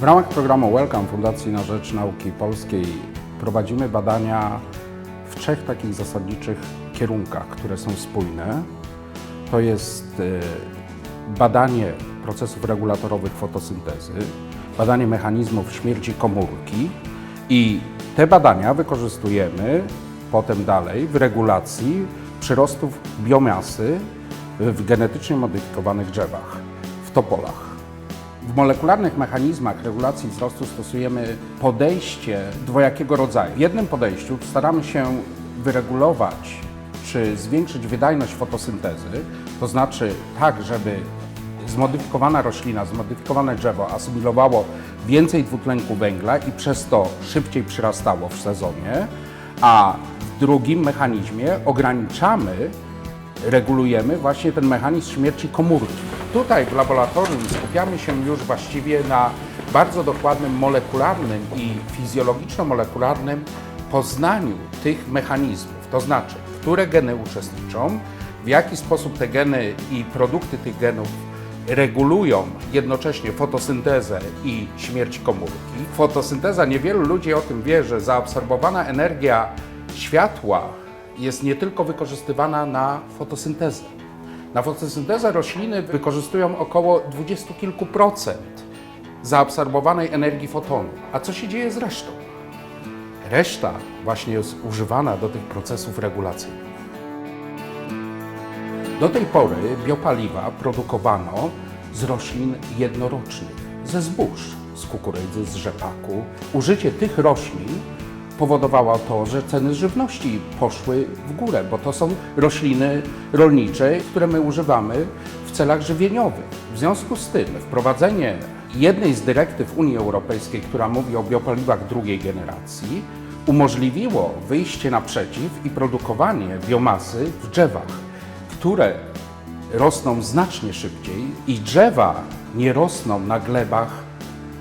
W ramach programu Welcome Fundacji na Rzecz Nauki Polskiej prowadzimy badania w trzech takich zasadniczych kierunkach, które są spójne. To jest e, badanie procesów regulatorowych fotosyntezy, badanie mechanizmów śmierci komórki i te badania wykorzystujemy potem dalej w regulacji przyrostów biomasy w genetycznie modyfikowanych drzewach, w topolach. W molekularnych mechanizmach regulacji wzrostu stosujemy podejście dwojakiego rodzaju. W jednym podejściu staramy się wyregulować czy zwiększyć wydajność fotosyntezy, to znaczy tak, żeby zmodyfikowana roślina, zmodyfikowane drzewo asymilowało więcej dwutlenku węgla i przez to szybciej przyrastało w sezonie, a w drugim mechanizmie ograniczamy regulujemy właśnie ten mechanizm śmierci komórki. Tutaj w laboratorium skupiamy się już właściwie na bardzo dokładnym molekularnym i fizjologiczno-molekularnym poznaniu tych mechanizmów, to znaczy, które geny uczestniczą, w jaki sposób te geny i produkty tych genów regulują jednocześnie fotosyntezę i śmierć komórki. Fotosynteza, niewielu ludzi o tym wie, że zaabsorbowana energia światła jest nie tylko wykorzystywana na fotosyntezę. Na fotosyntezę rośliny wykorzystują około dwudziestu kilku procent zaabsorbowanej energii fotonu. A co się dzieje z resztą? Reszta właśnie jest używana do tych procesów regulacyjnych. Do tej pory biopaliwa produkowano z roślin jednorocznych, ze zbóż, z kukurydzy, z rzepaku. Użycie tych roślin powodowało to, że ceny żywności poszły w górę, bo to są rośliny rolnicze, które my używamy w celach żywieniowych. W związku z tym wprowadzenie jednej z dyrektyw Unii Europejskiej, która mówi o biopaliwach drugiej generacji, umożliwiło wyjście naprzeciw i produkowanie biomasy w drzewach, które rosną znacznie szybciej i drzewa nie rosną na glebach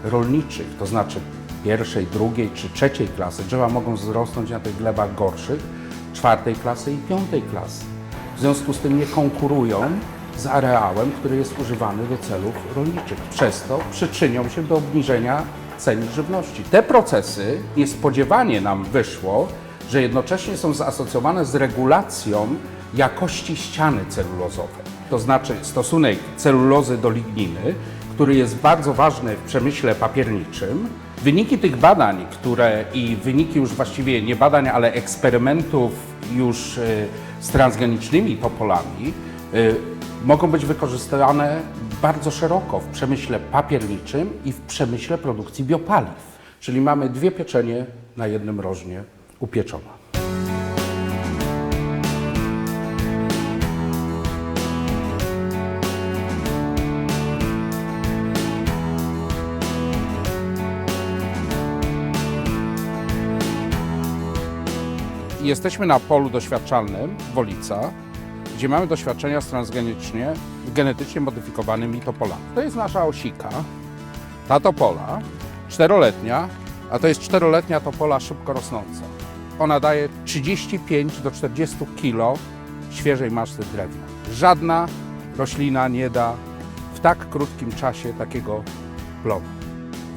rolniczych, to znaczy pierwszej, drugiej czy trzeciej klasy. Drzewa mogą wzrosnąć na tych glebach gorszych, czwartej klasy i piątej klasy. W związku z tym nie konkurują z areałem, który jest używany do celów rolniczych. Przez to przyczynią się do obniżenia cen żywności. Te procesy niespodziewanie nam wyszło, że jednocześnie są zaasocjowane z regulacją jakości ściany celulozowej. To znaczy stosunek celulozy do ligniny, który jest bardzo ważny w przemyśle papierniczym. Wyniki tych badań, które i wyniki już właściwie nie badań, ale eksperymentów już y, z transgenicznymi topolami y, mogą być wykorzystywane bardzo szeroko w przemyśle papierniczym i w przemyśle produkcji biopaliw. Czyli mamy dwie pieczenie na jednym rożnie upieczone. Jesteśmy na polu doświadczalnym Wolica, gdzie mamy doświadczenia z transgenicznie, genetycznie modyfikowanymi topolami. To jest nasza osika, ta topola, czteroletnia, a to jest czteroletnia topola szybko rosnąca. Ona daje 35 do 40 kg świeżej masy drewna. Żadna roślina nie da w tak krótkim czasie takiego plodu.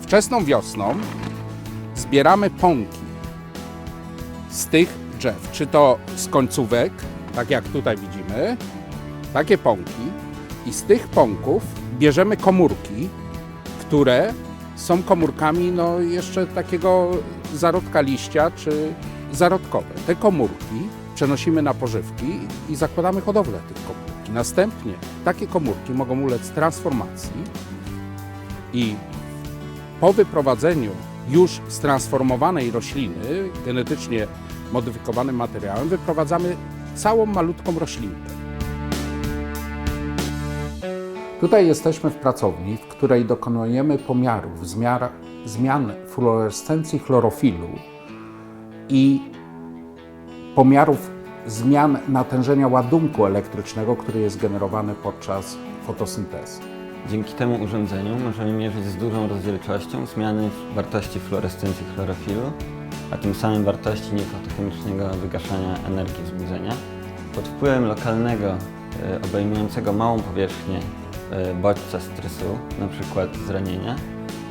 Wczesną wiosną zbieramy pąki z tych drzew, czy to z końcówek, tak jak tutaj widzimy, takie pąki i z tych pąków bierzemy komórki, które są komórkami no jeszcze takiego zarodka liścia czy zarodkowe. Te komórki przenosimy na pożywki i zakładamy hodowlę tych komórki. Następnie takie komórki mogą ulec transformacji i po wyprowadzeniu już stransformowanej rośliny genetycznie modyfikowanym materiałem wyprowadzamy całą malutką roślinkę. Tutaj jesteśmy w pracowni, w której dokonujemy pomiarów zmiar, zmian fluorescencji chlorofilu i pomiarów zmian natężenia ładunku elektrycznego, który jest generowany podczas fotosyntezy. Dzięki temu urządzeniu możemy mierzyć z dużą rozdzielczością zmiany w wartości fluorescencji chlorofilu, a tym samym wartości niefotochemicznego wygaszania energii wzbudzenia. Pod wpływem lokalnego, e, obejmującego małą powierzchnię e, bodźca stresu, np. zranienia,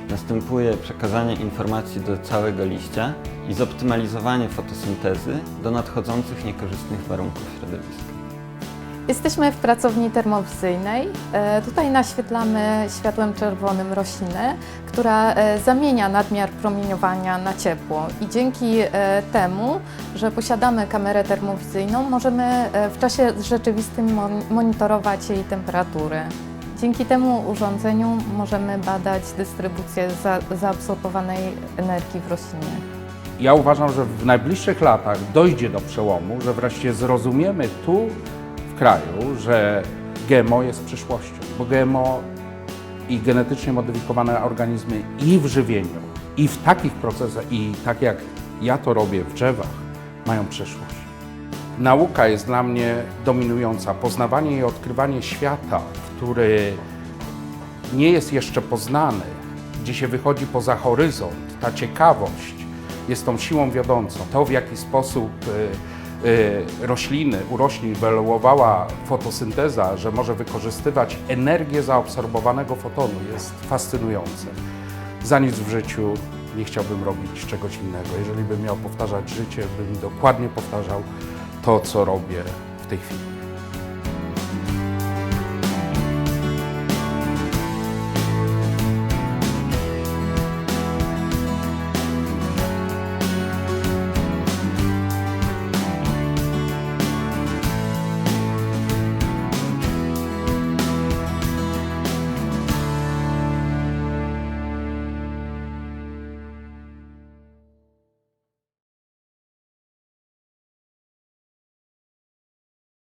następuje przekazanie informacji do całego liścia i zoptymalizowanie fotosyntezy do nadchodzących niekorzystnych warunków środowiska. Jesteśmy w pracowni termowizyjnej. E, Tutaj naświetlamy światłem czerwonym roślinę, która e, zamienia nadmiar promieniowania na ciepło. I dzięki e, temu, że posiadamy kamerę termowizyjną, możemy w czasie rzeczywistym mon- monitorować jej temperaturę. Dzięki temu urządzeniu możemy badać dystrybucję za- zaabsorbowanej energii w roślinie. Ja uważam, że w najbliższych latach dojdzie do przełomu, że wreszcie zrozumiemy tu kraju, że GMO jest przyszłością, bo GMO i genetycznie modyfikowane organizmy i w żywieniu, i w takich procesach, i tak jak ja to robię w drzewach, mają przyszłość. Nauka jest dla mnie dominująca. Poznawanie i odkrywanie świata, który nie jest jeszcze poznany, gdzie się wychodzi poza horyzont, ta ciekawość jest tą siłą wiodącą. To, w jaki sposób y, rośliny, u roślin wyewoluowała fotosynteza, że może wykorzystywać energię zaabsorbowanego fotonu, jest fascynujące. Za nic w życiu nie chciałbym robić czegoś innego. Jeżeli bym miał powtarzać życie, bym dokładnie powtarzał to, co robię w tej chwili.